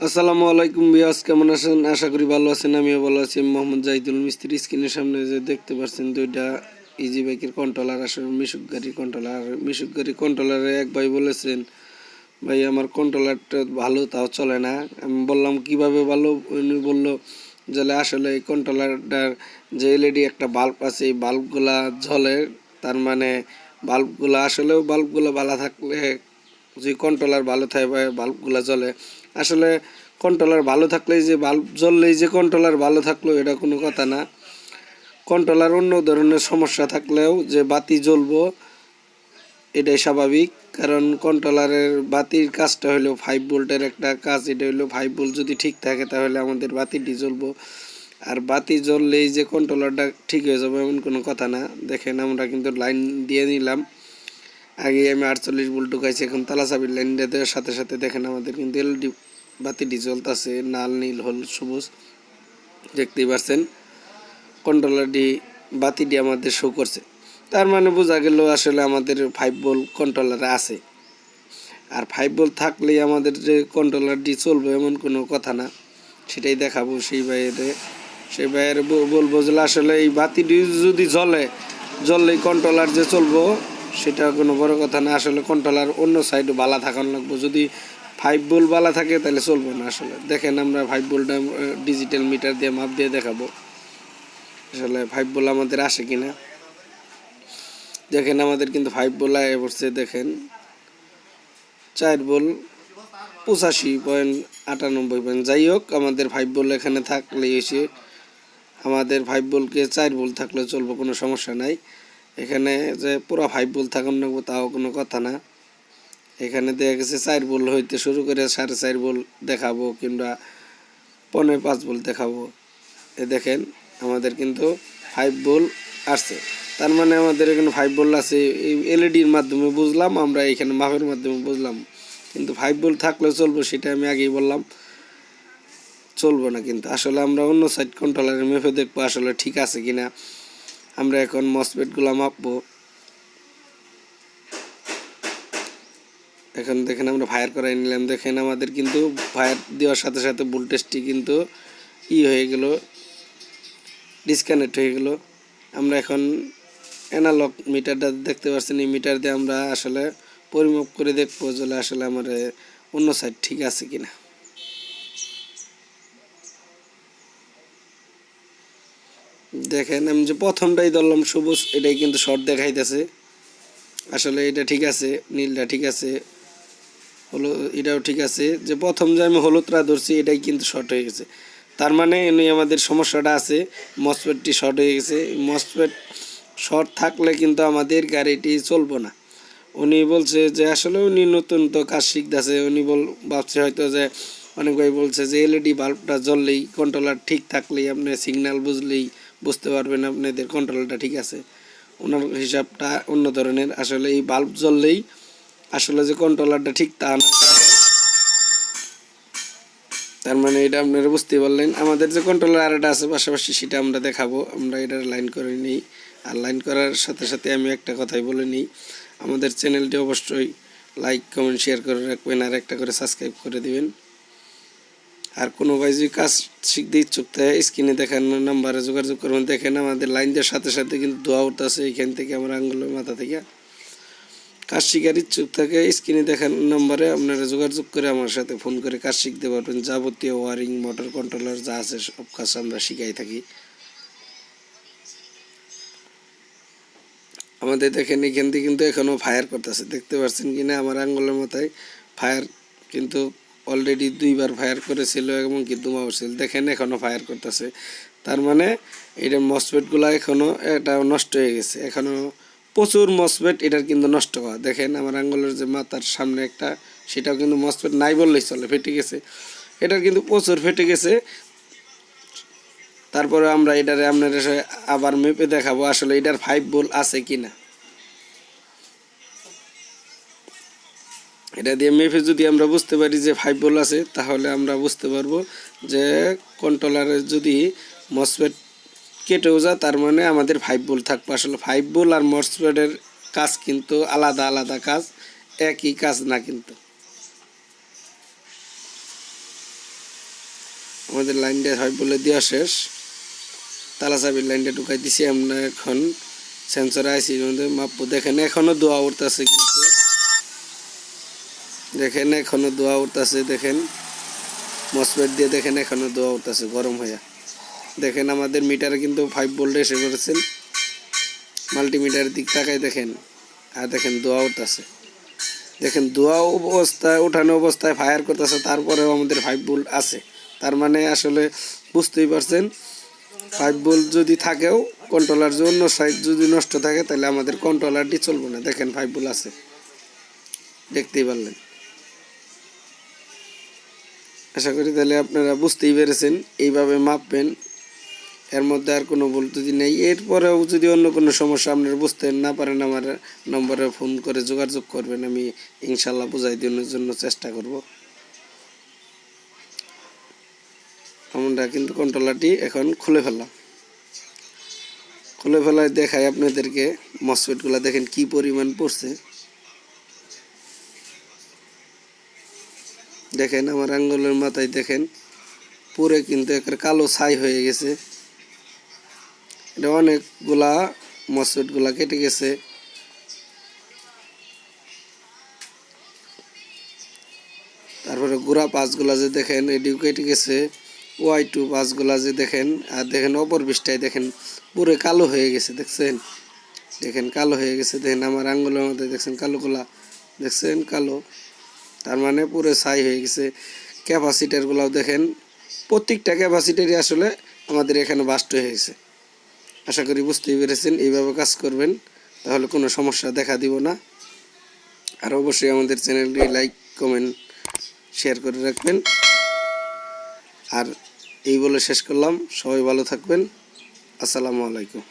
আসসালামু আলাইকুম বিয়াস কেমন আছেন? আশা করি ভালো আছেন, আমিও ভালো আছি। মোহাম্মদ জাহিদুল মিস্ত্রি স্ক্রিনের সামনে যে দেখতে পাচ্ছেন দুইটা ইজি বাইকের কন্ট্রোলার আসলে মিশুক গাড়ির কন্ট্রোলার মিশুক গাড়ির কন্ট্রোলারে এক ভাই বলেছেন, ভাই, আমার কন্ট্রোলারটা ভালো, তাও চলে না। আমি বললাম, কীভাবে ভালো? উনি বলল যে আসলে এই কন্ট্রোলারটার যে এলইডি একটা বাল্ব আছে, এই বাল্বগুলা জ্বলে, তার মানে বাল্বগুলা আসলেও বাল্বগুলো ভালো থাকলে যে কন্ট্রোলার ভালো থাকে বাল্বগুলো জ্বলে, আসলে কন্ট্রোলার ভালো থাকলেই যে বাল্ব জ্বললেই যে কন্ট্রোলার ভালো থাকল, এটা কোনো কথা না। কন্ট্রোলার অন্য ধরনের সমস্যা থাকলেও যে বাতি জ্বলবো, এটাই স্বাভাবিক। কারণ কন্ট্রোলারের বাতির কাজটা হলো ফাইভ ভোল্টের একটা কাজ, এটা হলো ফাইভ ভোল্ট যদি ঠিক থাকে তাহলে আমাদের বাতিটি জ্বলবো। আর বাতি জ্বললেই যে কন্ট্রোলারটা ঠিক হয়ে যাবে এমন কোনো কথা না। দেখেন আমরা কিন্তু লাইন দিয়ে নিলাম। আগে আমি আটচল্লিশ ভোল্ট ঢুকাইছি, এখন তালা লাইন দেওয়ার সাথে সাথে দেখেন আমাদের কিন্তু এলডি বাতিটি জ্বলতেছে, নাল, নীল হল সবুজ। দেখতেই পাচ্ছেন কন্ট্রোলারটি বাতিটি আমাদের শো করছে। তার মানে বোঝা গেল আসলে আমাদের ফাইভ বল কন্ট্রোলার আছে। আর ফাইভ বল থাকলেই আমাদের যে কন্ট্রোলারটি চলবে এমন কোনো কথা না, সেটাই দেখাবো সেই বাইরে সেই বাইরে বলব যে আসলে এই বাতিটি যদি জ্বলে, জ্বললেই কন্ট্রোলার যে চলবো সেটা কোনো বড় কথা না। আসলে কন্ট্রোলার অন্য সাইডে বালা থাকানো লাগবো। যদি ফাইভ বোল বালা থাকে তাহলে চলবে না আসলে। দেখেন আমরা ফাইভ বোলটা ডিজিটাল মিটার দিয়ে মাপ দিয়ে দেখাবো। আসলে ফাইভ বোল আমাদের আসে কি না দেখেন আমাদের কিন্তু ফাইভ বোল আয় পড়ছে, দেখেন। চার বোল পঁচাশি পয়েন্ট আটানব্বই পয়েন্ট যাই হোক, আমাদের ফাইভ বোল এখানে থাকলে এসে, আমাদের ফাইভ বোলকে চার বোল থাকলে চলবে, কোনো সমস্যা নাই। এখানে যে পুরা ফাইভ বোল থাকুন না তাও কোনো কথা না। এখানে দেখা গেছে চার বোল হইতে শুরু করে সাড়ে চার বোল দেখাবো কিংবা পনেরো পাঁচ বোল দেখাবো। এ দেখেন, আমাদের কিন্তু ফাইভ বোল আসছে। তার মানে আমাদের এখানে ফাইভ বোল আছে, এই এলইডির মাধ্যমে বুঝলাম, আমরা এখানে মাপের মাধ্যমে বুঝলাম। কিন্তু ফাইভ বোল থাকলে চলবো সেটা আমি আগেই বললাম। চলবো না কিন্তু, আসলে আমরা অন্য সাইড কন্ট্রোলারের মেপে দেখব আসলে ঠিক আছে কিনা। আমরা এখন মসপেটগুলো মাপবো। এখন দেখেন আমরা ফায়ার করাই নিলাম। দেখেন আমাদের কিন্তু ফায়ার দেওয়ার সাথে সাথে ভোল্টেজটি কিন্তু ই হয়ে গেল ডিসকানেক্ট হয়ে গেল। আমরা এখন অ্যানালগ মিটারটা দেখতে পাচ্ছেন এই মিটার দিয়ে আমরা আসলে পরিমাপ করে দেখব যে আসলে আমার অন্য সাইড ঠিক আছে কিনা। দেখেন, আমি যে প্রথমটাই ধরলাম সবুজ, এটাই কিন্তু শর্ট দেখাইতেছে। আসলে এটা ঠিক আছে, নীলটা ঠিক আছে, হলো, এটাও ঠিক আছে। যে প্রথম যে আমি হলুদটা ধরছি, এটাই কিন্তু শর্ট হয়ে গেছে। তার মানে এমনি আমাদের সমস্যাটা আছে মসপেটটি শর্ট হয়ে গেছে। মসপেট শর্ট থাকলে কিন্তু আমাদের গাড়িটি চলবো না। উনি বলছে যে, আসলে উনি নতুন তো কাজ শিখতেছে। উনি বল, ভাবছে হয়তো যে, অনেক ভাই বলছে যে এলইডি বাল্বটা জ্বললেই কন্ট্রোলার ঠিক থাকলেই আপনি সিগন্যাল বুঝলেই বুঝতে পারবেন আপনাদের কন্ট্রোলারটা ঠিক আছে। ওনার হিসাবটা অন্য ধরনের। আসলে এই বাল্ব জ্বললেই আসলে যে কন্ট্রোলারটা ঠিক তা তার মানে এটা আপনারা বুঝতে পারলেন। আমাদের যে কন্ট্রোলার আরেকটা আছে পাশাপাশি, সেটা আমরা দেখাবো। আমরা এটা লাইন করে নিই। আর লাইন করার সাথে সাথে আমি একটা কথাই বলে নিই। আমাদের চ্যানেলটি অবশ্যই লাইক কমেন্ট শেয়ার করে রাখবেন। আর একটা করে সাবস্ক্রাইব করে দিবেন। আর কোনো ভাই যদি কাজ শিখতে ইচ্ছুক থাকে স্ক্রিনে দেখানো নাম্বারে যোগাযোগ করবেন, দেখেন আমাদের লাইন দেওয়ার সাথে সাথে কিন্তু দোয়া উঠতেছে এখান থেকে আমার আঙ্গুলের মাথা থেকে। কাজ শিখার ইচ্ছুক থাকে স্ক্রিনে দেখানো নাম্বারে আপনারা যোগাযোগ করে আমার সাথে ফোন করে কাজ শিখতে পারবেন। যাবতীয় ওয়ারিং মোটর কন্ট্রোলার যা আছে সব কাজ আমরা শিখাই থাকি। আমাদের দেখেন এখান থেকে কিন্তু এখনও ফায়ার করতেছে, দেখতে পাচ্ছেন কি না আমার আঙ্গুলের মাথায় ফায়ার কিন্তু অলরেডি দুইবার ফায়ার করেছিল এবং কি উঠছিল দেখেন এখনও ফায়ার করতেছে। তার মানে এটা মসপেটগুলো এখনও এটা নষ্ট হয়ে গেছে। এখনও প্রচুর মসপেট এটার কিন্তু নষ্ট হওয়া। দেখেন আমার আঙ্গুলের যে মাথার সামনে একটা, সেটাও কিন্তু মসপেট নাই বললেই চলে, ফেটে গেছে। এটার কিন্তু প্রচুর ফেটে গেছে। তারপরে আমরা এটারে আপনার আবার মেপে দেখাবো আসলে এটার ফাইভ বল আছে কি না এটা দিয়ে মেপে যদি আমরা বুঝতে পারি যে ফাইভ বল আছে, তাহলে আমরা বুঝতে পারব যে কন্ট্রোলারের যদি মসপেট কেটেও যায়, তার মানে আমাদের ফাইভ বল থাকবে। আসলে ফাইভ বল আর মসপেটের কাজ কিন্তু আলাদা আলাদা কাজ, একই কাজ না কিন্তু। আমাদের লাইনটা ফাইভ বলে দেওয়া শেষ। তালা চাবির লাইনটা ঢুকাই দিছি, আমরা এখন সেন্সর আইসি মাপ দেখেন এখনও দোয়া উঠতেছে কিন্তু দেখেন, এখনও দোয়া উঠতেছে, দেখেন। মসপেট দিয়ে দেখেন, এখনও দোয়া উঠতেছে, গরম হয়ে দেখেন, আমাদের মিটার কিন্তু ফাইভ ভোল্ট এসে করেছেন। মাল্টিমিটারের দিক তাকাই দেখেন, আর দেখেন দোয়া উঠতেছে। দেখেন, দোয়া অবস্থায়, উঠানো অবস্থায় ফায়ার করতেছে, তারপরেও আমাদের ফাইভ ভোল্ট আছে। তার মানে আসলে বুঝতেই পারছেন ফাইভ ভোল্ট যদি থাকেও কন্ট্রোলার যদি অন্য সাইড যদি নষ্ট থাকে, তাহলে আমাদের কন্ট্রোলারটি চলবে না। দেখেন ফাইভ ভোল্ট আছে। দেখতেই পারলেন। আশা করি তাহলে আপনারা বুঝতেই পেরেছেন, এইভাবে মাপবেন, এর মধ্যে আর কোনো ভুল যদি নেই। এরপরেও যদি অন্য কোনো সমস্যা আপনারা বুঝতে না পারেন, আমার নম্বরে ফোন করে যোগাযোগ করবেন, আমি ইনশাল্লাহ বুঝাই দেওয়ার জন্য চেষ্টা করব। আমরা কিন্তু কন্ট্রোলারটি এখন খুলে ফেললাম। খুলে ফেলায় দেখাই আপনাদেরকে মসফেটগুলো দেখেন কি পরিমাণ পড়ছে। দেখেন, আমার আঙ্গুলের মাথায় দেখেন, পুরে কিন্তু একটা কালো ছাই হয়ে গেছে। এটা অনেকগুলা মসফেটগুলা কেটে গেছে। তারপরে গোড়া পাঁচগুলা যে দেখেন, এটিও কেটে গেছে। ওয়াই টু পাঁচগুলা যে দেখেন, আর দেখেন অপর বিষ্টায় দেখেন, পুরে কালো হয়ে গেছে, দেখছেন? দেখেন, কালো হয়ে গেছে। দেখেন, আমার আঙ্গুলের মধ্যে দেখছেন কালো গোলা দেখছেন? কালো। তার মানে পুরো ছাই হয়ে গেছে। ক্যাপাসিটারগুলাও দেখেন, প্রত্যেকটা ক্যাপাসিটারই আসলে আমাদের এখানে বাস্ট হয়ে গেছে। আশা করি বুঝতেই পেরেছেন, এইভাবে কাজ করবেন, তাহলে কোনো সমস্যা দেখা দিব না। আর অবশ্যই আমাদের চ্যানেলটি লাইক, কমেন্ট, শেয়ার করে রাখবেন। আর এই বলে শেষ করলাম। সবাই ভালো থাকবেন। আসসালামু আলাইকুম।